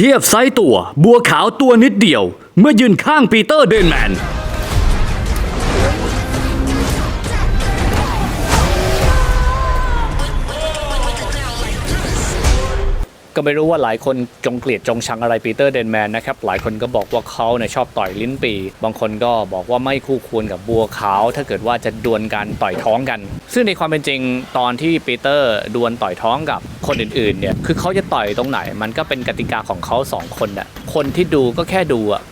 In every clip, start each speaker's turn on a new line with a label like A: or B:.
A: เทียบไซส์ตัว บัวขาวตัวนิดเดียว เมื่อยืนข้างปีเตอร์เดนแมน
B: ก็ไม่รู้ว่าหลายคนจงเกลียดจงชังอะไรปีเตอร์เดนแมนนะครับ หลายคนก็บอกว่าเขาเนี่ยชอบต่อยลิ้นปี บางคนก็บอกว่าไม่คู่ควรกับบัวขาว ถ้าเกิดว่าจะดวลกันต่อยท้องกัน ซึ่งในความเป็นจริงตอนที่ปีเตอร์ดวลต่อยท้องกับ คนอื่นๆเนี่ยคือเขาจะต่อยตรงไหน มันก็เป็นกติกาของเขาสองคนน่ะคนที่ดูก็แค่ดูอะ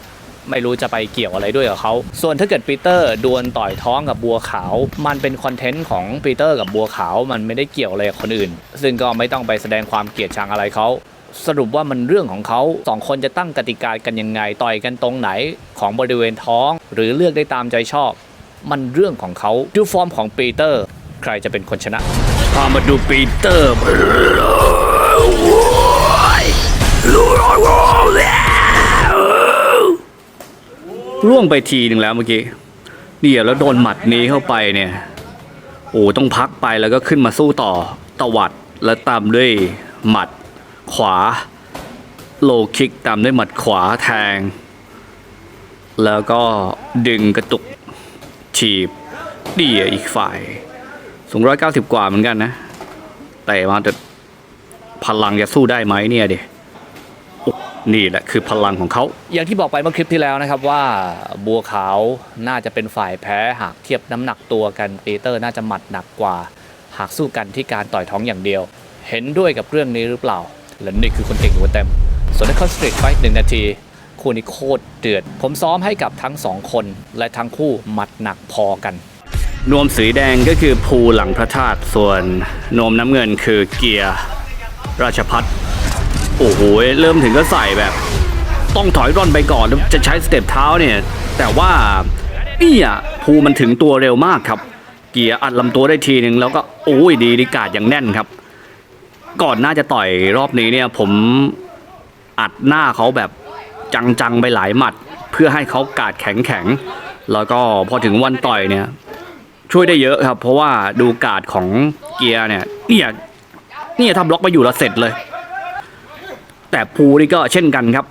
B: ไม่รู้จะไปเกี่ยวอะไรด้วยกับเขา ส่วนถ้าเกิดปีเตอร์ดวลต่อยท้องกับบัวขาว มันเป็นคอนเทนต์ของปีเตอร์กับบัวขาว มันไม่ได้เกี่ยวอะไรกับคนอื่น ซึ่งก็ไม่ต้องไปแสดงความเกลียดชังอะไรเขา สรุปว่ามันเรื่องของเขาสองคนจะตั้งกติกากันยังไง ต่อยกันตรงไหนของบริเวณท้อง หรือเลือกได้ตามใจชอบ มันเรื่องของเขา ดูฟอร์มของปีเตอร์ ใครจะเป็นคนชนะ
A: พามาดูปีเตอร์ร่วงไปทีหนึ่งแล้วเมื่อกี้เนี่ยแล้วโดนหมัดนี้เข้าไปเนี่ย โอ้ต้องพักไปแล้วก็ขึ้นมาสู้ต่อตวัดแล้วตามด้วยหมัดขวา โลคิกตามด้วยหมัดขวาแทง แล้วก็ดึงกระตุกฉีบเดี่ยอีกฝ่าย สูงร้อยเก้าสิบกว่าเหมือนกันนะ แต่ว่าแต่พลังจะสู้ได้ไหมเนี่ยเดนี่แหละคือพลังของเขา
B: อย่างที่บอกไปเมื่อคลิปที่แล้วนะครับว่าบัวขาวน่าจะเป็นฝ่ายแพ้หากเทียบน้ำหนักตัวกันปีเตอร์น่าจะหมัดหนักกว่า หากสู้กันที่การต่อยท้องอย่างเดียว เห็นด้วยกับเรื่องนี้หรือเปล่าและนี่คือคนเก่งหัวเต็มส่วนในคอนสตรีทไฟท์หนึ่งนาที คู่นี้โคตรเดือด ผมซ้อมให้กับทั้งสองคนและทั้งคู่หมัดหนักพอกัน
A: นวมสีแดงก็คือภูหลังพระธาตุส่วนนวมน้ำเงินคือเกียร์ราชพัฒโอ้โหเริ่มถึงก็ใส่แบบ ต้องถอยร่อนไปก่อนจะใช้สเต็ปเท้าเนี่ย แต่ว่าเนี่ยภูมันถึงตัวเร็วมากครับ เกียร์อัดลำตัวได้ทีหนึ่งแล้วก็โอ้ยดีดีกาดอย่างแน่นครับ ก่อนน้าจะต่อยรอบนี้เนี่ยผมอัดหน้าเขาแบบจังๆไปหลายหมัด เพื่อให้เขากาดแข็งๆแล้วก็พอถึงวันต่อยเนี่ย ช่วยได้เยอะครับ เพราะว่าดูการ์ดของเกียร์เนี่ยเนี่ยเนี่ยถ้าบล็อกไปอยู่แล้วเสร็จเลย แต่ภูนี่ก็เช่นกันครับ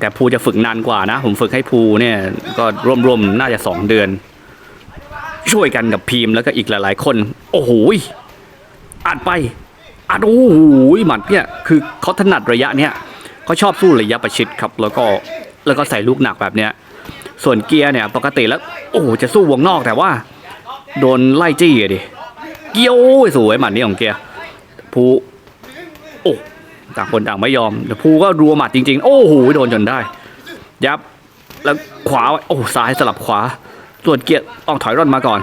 A: แต่ภูจะฝึกนานกว่านะ ผมฝึกให้ภูเนี่ยก็ร่วมๆน่าจะสองเดือน ช่วยกันกับพีมแล้วก็อีกหลาย ๆ คน โอ้โหยอัดไปอัดโอ้โหยหมัดเนี่ยคือเขาถนัดระยะเนี่ยเขาชอบสู้ระยะประชิดครับ แล้วก็แล้วก็ใส่ลูกหนักแบบเนี้ยส่วนเกียร์เนี่ยปกติแล้ว โอ้โหจะสู้วงนอกแต่ว่า โดนไล่จี้อะดิ เกี้ยวสวยหมัดนี้ของเกียร์ภูโอ้ต่างคนต่างไม่ยอมแต่ภูก็รัวหมัดจริง ๆ โอ้โหโดนจนได้ ยับ แล้วขวา โอ้ซ้ายสลับขวา ส่วนเกียร์ต้องถอยร่อนมาก่อน